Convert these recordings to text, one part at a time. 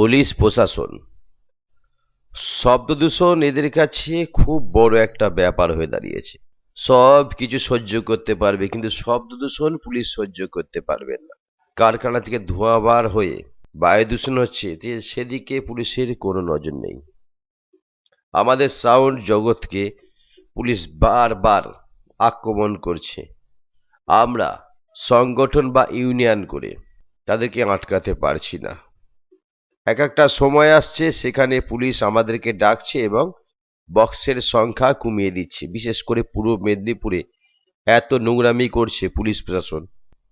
Police প্রশাসন। শব্দ দূষণ এদের কাছে খুব বড় একটা ব্যাপার হয়ে দাঁড়িয়েছে। সব কিছু সহ্য করতে পারবে, কিন্তু শব্দ দূষণ পুলিশ সহ্য করতে পারবে না। কারখানা থেকে ধোঁয়া বার হয়ে বায়ু দূষণ হচ্ছে সেদিকে পুলিশের কোনো নজর নেই। আমাদের সাউন্ড জগৎকে পুলিশ বারবার আক্রমণ করছে। আমরা সংগঠন বা ইউনিয়ন করে তাদেরকে আটকাতে পারছি না। এক একটা সময় আসছে, সেখানে পুলিশ আমাদেরকে ডাকছে এবং বক্সের সংখ্যা কমিয়ে দিচ্ছে। বিশেষ করে পূর্ব মেদিনীপুরে এত নোংরামি করছে পুলিশ প্রশাসন।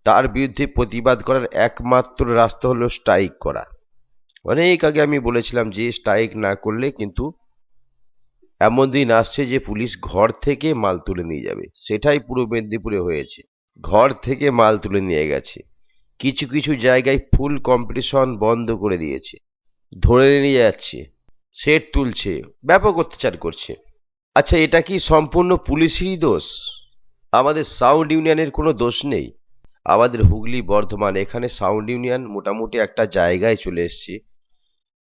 তার বিরুদ্ধে প্রতিবাদ করার একমাত্র রাস্তা হলো স্ট্রাইক করা। অনেক আগে আমি বলেছিলাম যে স্ট্রাইক না করলে কিন্তু এমন দিন আসছে যে পুলিশ ঘর থেকে মাল তুলে নিয়ে যাবে। সেটাই পূর্ব মেদিনীপুরে হয়েছে। ঘর থেকে মাল তুলে নিয়ে গেছে। কিছু কিছু জায়গায় ফুল কম্পিটিশন বন্ধ করে দিয়েছে। ধরে নিয়ে যাচ্ছে, সেট তুলছে, ব্যাপক অত্যাচার করছে। আচ্ছা এটা কি সম্পূর্ণ পুলিশেরই দোষ? আমাদের সাউন্ড ইউনিয়নের কোনো দোষ নেই। আমাদের হুগলি বর্ধমান, এখানে সাউন্ড ইউনিয়ন মোটামুটি একটা জায়গায় চলে এসছে।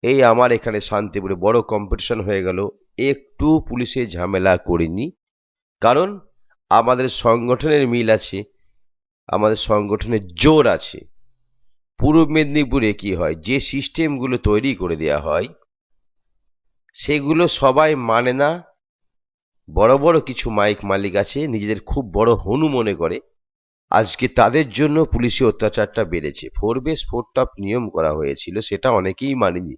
এই আমার এখানে শান্তিপুরে বড় কম্পিটিশন হয়ে গেল। একটু পুলিশে ঝামেলা করিনি। কারণ আমাদের সংগঠনের মিল আছে, আমাদের সংগঠনের জোর আছে। পূর্ব মেদিনীপুরে কি হয়? যে সিস্টেমগুলো তৈরি করে দেওয়া হয়, সেগুলো সবাই মানে না। বড় বড় কিছু মাইক মালিক আছে, নিজেদের খুব বড় হনু মনে করে। আজকে তাদের জন্য পুলিশি অত্যাচারটা বেড়েছে। ফোর বেস, ফোর টপ নিয়ম করা হয়েছিল, সেটা অনেকেই মানেনি।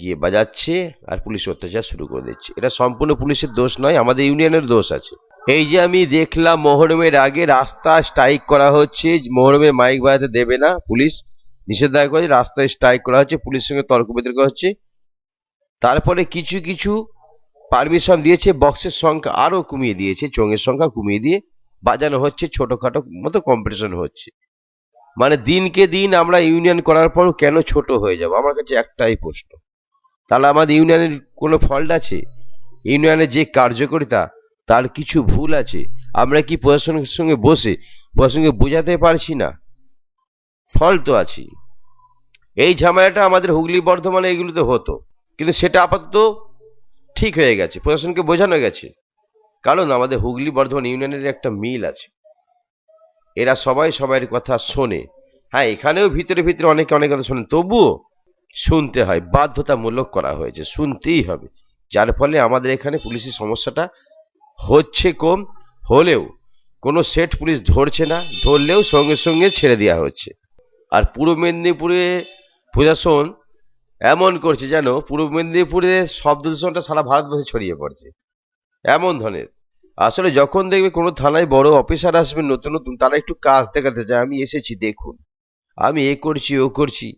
গিয়ে বাজাচ্ছে আর পুলিশ অত্যাচার শুরু করে দিচ্ছে। এটা সম্পূর্ণ পুলিশের দোষ নয়, আমাদের ইউনিয়নের দোষ আছে। এই যে আমি দেখলাম, মহরমের আগে রাস্তা স্ট্রাইক করা হচ্ছে, মহরমে মাইক বাজাতে দেবে না পুলিশ। নিষেধাজ্ঞা করে রাস্তায় স্ট্রাইক করা হচ্ছে, পুলিশের সঙ্গে তর্ক বিতর্ক হচ্ছে। তারপরে কিছু কিছু পারমিশন দিয়েছে বক্সের সংখ্যা আরও কমিয়ে দিয়েছে, চোঙের সংখ্যা কমিয়ে দিয়ে বাজানো হচ্ছে, ছোটখাটো মতো কম্পিটিশন হচ্ছে। মানে দিনকে দিন আমরা ইউনিয়ন করার পরও কেন ছোট হয়ে যাব? আমার কাছে একটাই প্রশ্ন। তাহলে আমাদের ইউনিয়নের কোনো ফল্ট আছে? ইউনিয়নের যে কার্যকারিতা, তার কিছু ভুল আছে? আমরা কি প্রশাসনের সঙ্গে বসে, প্রশাসনকে বোঝাতে পারছি না? ফল তো আছে এই ঝামেলাটা আমাদের হুগলি বর্ধমানে এগুলোতে হতো। কিন্তু সেটা আপাতত ঠিক হয়ে গেছে, প্রশাসনকে বোঝানো গেছে। কারণ আমাদের হুগলি বর্ধমান ইউনিয়নের একটা মিল আছে। এরা সবাই সবাইয়ের কথা শোনে। হ্যাঁ এখানেও ভিতরে ভিতরে অনেকে অনেক কথা শোনে। তবুও শুনতে হয়, বাধ্যতামূলক করা হয়েছে, শুনতেই হবে। যার ফলে আমাদের এখানে পুলিশের সমস্যাটা হচ্ছে কম, হলেও কোনো সেট পুলিশ ধরছে না, ধরলেও সঙ্গে সঙ্গে ছেড়ে দেওয়া হচ্ছে। আর পূর্ব মেদিনীপুরে প্রশাসন এমন করছে যেন পূর্ব মেদিনীপুরে শব্দ দূষণটা সারা ভারতবর্ষে ছড়িয়ে পড়ছে। এমন ধরনের। আসলে যখন দেখবে কোনো থানায় বড় অফিসার আসবে, নতুন নতুন, তারা একটু কাজ দেখাতে চায়। আমি এসেছি, দেখুন। আমি এ করছি, ও করছি।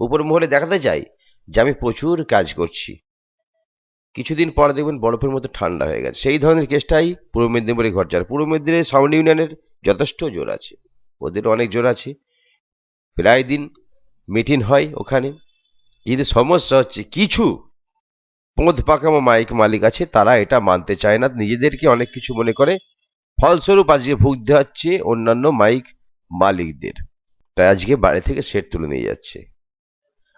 উপর মহলে দেখাতে চাই যে আমি প্রচুর কাজ করছি। কিছুদিন পরে দেখবেন বরফের মতো ঠান্ডা হয়ে গেছে। সেই ধরনের কেসটাই পূর্ব মেদিনীপুরে ঘটছে। আর পূর্ব মেদিনীপুরে সাউন্ড ইউনিয়নের যথেষ্ট জোর আছে। ওদের অনেক জোর আছে। প্রায় দিন মিটিং হয় ওখানে। কিন্তু সমস্যা হচ্ছে, কিছু পথ পাকামো মাইক মালিক আছে, তারা এটা মানতে চায় না। নিজেদেরকে অনেক কিছু মনে করে, ফলস্বরূপ আজকে ভুগতে হচ্ছে অন্যান্য মাইক মালিকদের। তাই আজকে বাড়ি থেকে সেট তুলে নিয়ে যাচ্ছে।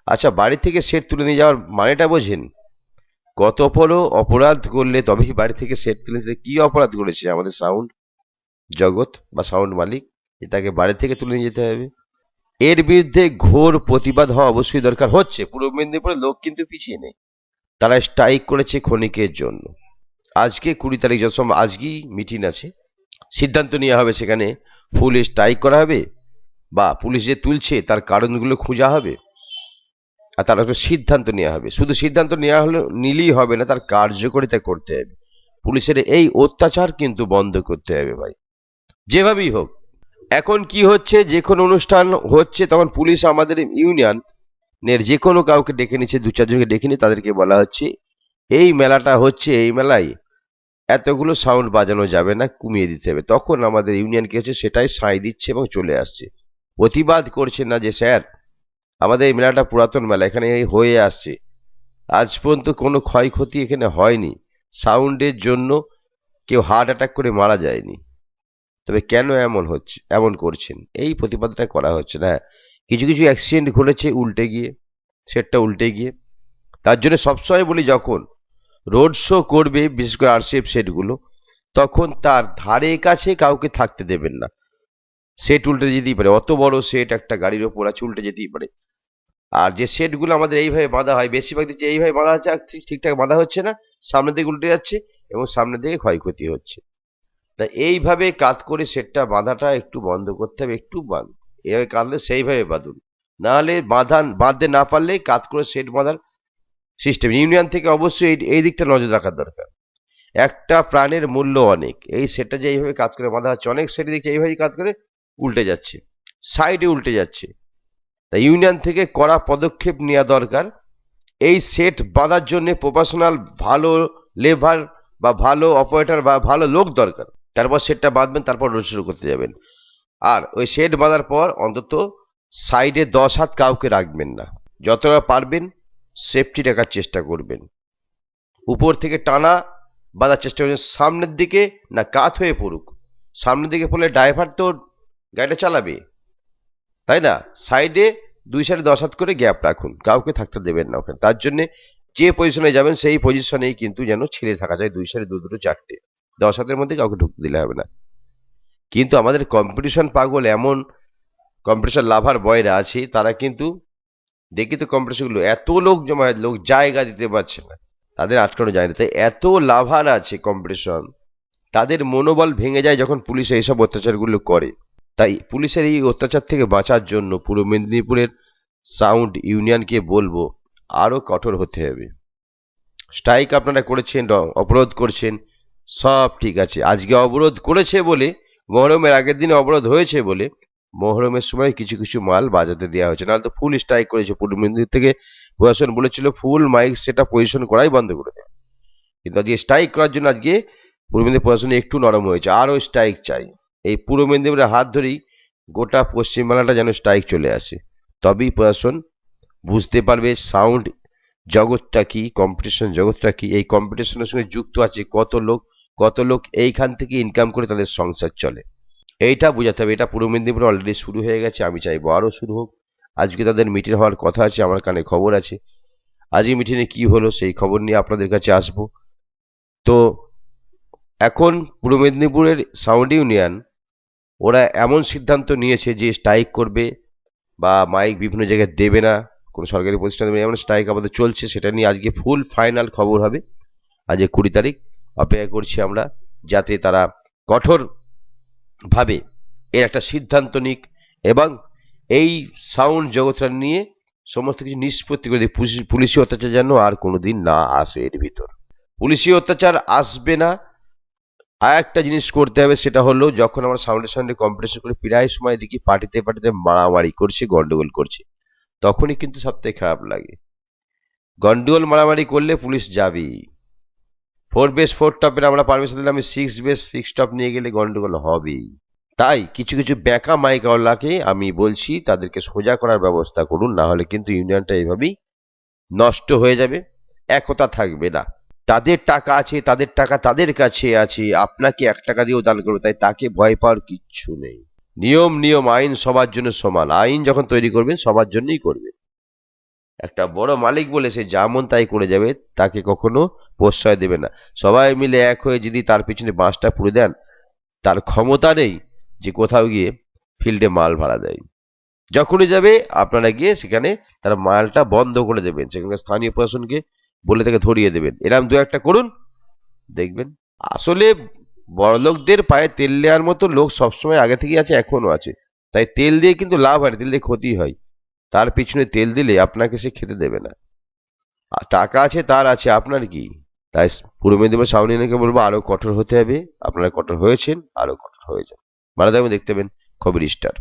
আচ্ছা বাড়ি থেকে সেট তুলে নিয়ে যাওয়ার মানেটা বোঝেন? কত বড় অপরাধ করলে তবেই বাড়ি থেকে সেট তুলে নিতে? কি অপরাধ করেছে আমাদের সাউন্ড জগৎ বা সাউন্ড মালিক? তাকে বাড়ি থেকে তুলে নিয়ে যেতে হবে। এর বিরুদ্ধে ঘোর প্রতিবাদ হওয়া অবশ্যই দরকার। হচ্ছে, পূর্ব মেদিনীপুরের লোক কিন্তু পিছিয়ে নেই। তারা স্ট্রাইক করেছে ক্ষণিকের জন্য। আজকে কুড়ি তারিখ যত আজকেই মিটিং আছে। সিদ্ধান্ত নেওয়া হবে সেখানে। ফুল স্ট্রাইক করা হবে বা পুলিশ যে তুলছে, তার কারণগুলো খোঁজা হবে। আর তার একটা সিদ্ধান্ত নেওয়া হবে। শুধু সিদ্ধান্ত নেওয়া হলে, নিলেই হবে না, তার কার্যকরিতা করতে হবে। পুলিশের এই অত্যাচার কিন্তু বন্ধ করতে হবে ভাই। যেভাবেই হোক এখন কি হচ্ছে? যে কোনো অনুষ্ঠান হচ্ছে, তখন পুলিশ আমাদের ইউনিয়ন নের যে কোনো কাউকে ডেকে নিচ্ছে, দু চারজনকে ডেকে নিয়ে তাদেরকে বলা হচ্ছে, এই মেলাটা হচ্ছে, এই মেলায় এতগুলো সাউন্ড বাজানো যাবে না, কমিয়ে দিতে হবে। তখন আমাদের ইউনিয়ন কি হচ্ছে? সেটাই সাঁই দিচ্ছে এবং চলে আসছে। প্রতিবাদ করছে না যে, স্যার, আমাদের এই মেলাটা পুরাতন মেলা, এখানে হয়ে আসছে। আজ পর্যন্ত কোনো ক্ষয়ক্ষতি এখানে হয়নি। সাউন্ডের জন্য কেউ হার্ট অ্যাটাক করে মারা যায়নি। তবে কেন এমন হচ্ছে, এমন করছেন? এই প্রতিবাদটা করা হচ্ছে না। কিছু কিছু অ্যাক্সিডেন্ট ঘটেছে উল্টে গিয়ে, সেটটা উল্টে গিয়ে। তার জন্য সবসময় বলি যখন রোড শো করবে, বিশেষ করে আরসিএফ সেটগুলো, তখন তার ধারে কাছে কাউকে থাকতে দেবেন না। সেট উল্টে যেতেই পারে, অত বড় সেট একটা গাড়ির ওপর আছে, উল্টে যেতেই পারে। আর যে সেটগুলো আমাদের এইভাবে বাঁধা হয়, বেশিরভাগ দেখছি এইভাবে বাঁধা হচ্ছে ঠিকঠাক বাঁধা হচ্ছে না, সামনের দিকে উল্টে যাচ্ছে এবং সামনের দিকে ক্ষয়ক্ষতি হচ্ছে। তা এইভাবে কাত করে সেটটা বাঁধাটা একটু বন্ধ করতে হবে, একটু বাঁধ। এইভাবে কাঁদলে সেইভাবে বাঁধুন। নাহলে বাঁধান বাঁধতে না পারলে কাত করে সেট বাঁধার সিস্টেম ইউনিয়ন থেকে অবশ্যই এই এই দিকটা নজর রাখার দরকার। একটা প্রাণের মূল্য অনেক। এই সেটটা যে এইভাবে কাজ করে বাঁধা হচ্ছে, অনেক সেট দিকে এইভাবেই কাজ করে উল্টে যাচ্ছে। সাইডে উল্টে যাচ্ছে। তা ইউনিয়ন থেকে কড়া পদক্ষেপ নেওয়া দরকার। এই সেট বাঁধার জন্য প্রফেশনাল ভালো লেভার বা ভালো অপারেটর বা ভালো লোক দরকার। তারপর সেটটা বাঁধবেন, তারপর রোড শুরু করতে যাবেন। আর ওই শেড বাঁধার পর অন্তত সাইডে দশ হাত কাউকে রাখবেন না। যতটা পারবেন সেফটি রাখার চেষ্টা করবেন। উপর থেকে টানা বাঁধার চেষ্টা করবেন। সামনের দিকে না কাত হয়ে পড়ুক। সামনের দিকে পড়লে ড্রাইভার তো গাড়িটা চালাবে। তাই না? সাইডে দুই সাইডে দশ হাত করে গ্যাপ রাখুন। কাউকে থাকতে দেবেন না ওখানে। তার জন্য যে পজিশনে যাবেন, সেই পজিশনেই কিন্তু যেন ছেড়ে থাকা যায়। দুই সাইডে দু, দুটো, চারটে। দশ হাতের মধ্যে কাউকে ঢুকতে দিলে হবে না। কিন্তু আমাদের কম্পিটিশন পাগল এমন কম্পিটিশন লাভার বয়রা আছে, তারা কিন্তু দেখি তো কম্পিটিশনগুলো এত লোক জমা, লোক জায়গা দিতে পারছে না। তাদের আটকানো যায় না। তাই এত লাভার আছে কম্পিটিশন তাদের মনোবল ভেঙে যায় যখন পুলিশ এইসব অত্যাচারগুলো করে। তাই পুলিশের এই অত্যাচার থেকে বাঁচার জন্য পূর্ব মেদিনীপুরের সাউন্ড ইউনিয়নকে বলব, আরও কঠোর হতে হবে। স্ট্রাইক আপনারা করেছেন অবরোধ করছেন সব ঠিক আছে। আজকে অবরোধ করেছে বলে, মহরমের আগের দিনে অবরোধ হয়েছে বলে মহরমের সময় কিছু কিছু মাল বাজাতে দেওয়া হয়েছে। নাহলে তো ফুল স্ট্রাইক করেছে। পূর্ব মেদিনীপুর থেকে প্রশাসন বলেছিল, ফুল মাইক সেটা পজিশন করাই বন্ধ করে দেবে। কিন্তু আজকে স্ট্রাইক করার জন্য আজকে পূর্ব মেদিনীপুর প্রশাসন একটু নরম হয়েছে। আরও স্ট্রাইক চাই। এই পূর্ব মেদিনীপুরের হাত ধরেই গোটা পশ্চিমবাংলাটা যেন স্ট্রাইক চলে আসে। তবেই প্রশাসন বুঝতে পারবে সাউন্ড জগৎটা কি কম্পিটিশন জগৎটা কি। এই কম্পিটিশনের সঙ্গে যুক্ত আছে কত লোক কত লোক এইখান থেকে ইনকাম করে তাদের সংসার চলে। এইটা বোঝাতে হবে, এটা পূর্ব মেদিনীপুরে অলরেডি শুরু হয়ে গেছে, আমি চাইব আরও শুরু হোক। আজকে তাদের মিটিং হওয়ার কথা আছে, আমার কানে খবর আছে। আজকে মিটিংয়ে কি হলো সেই খবর নিয়ে আপনাদের কাছে আসব। তো এখন পূর্ব মেদিনীপুরের সাউন্ড ইউনিয়ন ওরা এমন সিদ্ধান্ত নিয়েছে যে স্ট্রাইক করবে বা মাইক বিভিন্ন জায়গায় দেবে না, কোনো সরকারি প্রতিষ্ঠান দেবে এমন স্ট্রাইক আমাদের চলছে, সেটা নিয়ে আজকে ফুল ফাইনাল খবর হবে, আজকে কুড়ি তারিখ। অপেক্ষা করছি আমরা যাতে তারা কঠোর ভাবে এর একটা সিদ্ধান্ত নিক এবং এই সাউন্ড জগৎটা নিয়ে সমস্ত কিছু নিষ্পত্তি করে দিক। পুলিশ- অত্যাচার যেন আর কোনোদিন না আসে এর ভিতর। পুলিশি অত্যাচার আসবে না। আর একটা জিনিস করতে হবে, সেটা হলো যখন আমরা সাউন্ডের সঙ্গে কম্পিটিশন করে, প্রায় সময় দেখি পার্টিতে পার্টিতে মারামারি করছে, গন্ডগোল করছে। তখনই কিন্তু সবথেকে খারাপ লাগে। গন্ডগোল, মারামারি করলে পুলিশ যাবেই। ফোর বেস ফোর টপের আমরা পারমিশন দিলে আমি সিক্স বেস সিক্স টপ নিয়ে গেলে গন্ডগোল হবেই। তাই কিছু কিছু ব্যাকা মাইকওয়ালাকে আমি বলছি, তাদেরকে সোজা করার ব্যবস্থা করুন, না হলে কিন্তু ইউনিয়নটা এইভাবেই নষ্ট হয়ে যাবে। একতা থাকবে না। তাদের টাকা আছে, তাদের টাকা তাদের কাছে আছে, আপনাকে এক টাকা দিয়েও দান করবে, তাই তাকে ভয় পাওয়ার কিচ্ছু নেই। নিয়ম নিয়ম, আইন সবার জন্য সমান। আইন যখন তৈরি করবেন, সবার জন্যই করবেন। একটা বড় মালিক বলে সে যেমন তাই করে যাবে, তাকে কখনো প্রশ্রয় দেবে না। সবাই মিলে এক হয়ে যদি তার পিছনে বাঁশটা পুড়ে দেন, তার ক্ষমতা নেই যে কোথাও গিয়ে ফিল্ডে মাল ভাড়া দেয়। যখনই যাবে, আপনারা গিয়ে সেখানে তার মালটা বন্ধ করে দেবেন। সেখানকার স্থানীয় প্রশাসনকে বলে তাকে ধরিয়ে দেবেন। এরম দু একটা করুন, দেখবেন। আসলে বড়লোকদের পায়ে তেল নেওয়ার মতো লোক সবসময় আগে থেকেই আছে, এখনও আছে। তাই তেল দিয়ে কিন্তু লাভ হয় তেল দিয়ে ক্ষতি হয়। তার পিছনে তেল দিলে আপনাকে সে খেতে দেবে না। টাকা আছে, তার আছে, আপনার কি? তাই পূর্ব মেদিনীপুর সাউনিয়ানকে বলব, আরও কঠোর হতে হবে। আপনারা কঠোর হয়েছেন, আরও কঠোর হয়ে যান। ভালো থাকবেন, দেখতে পাবেন খবর স্টার।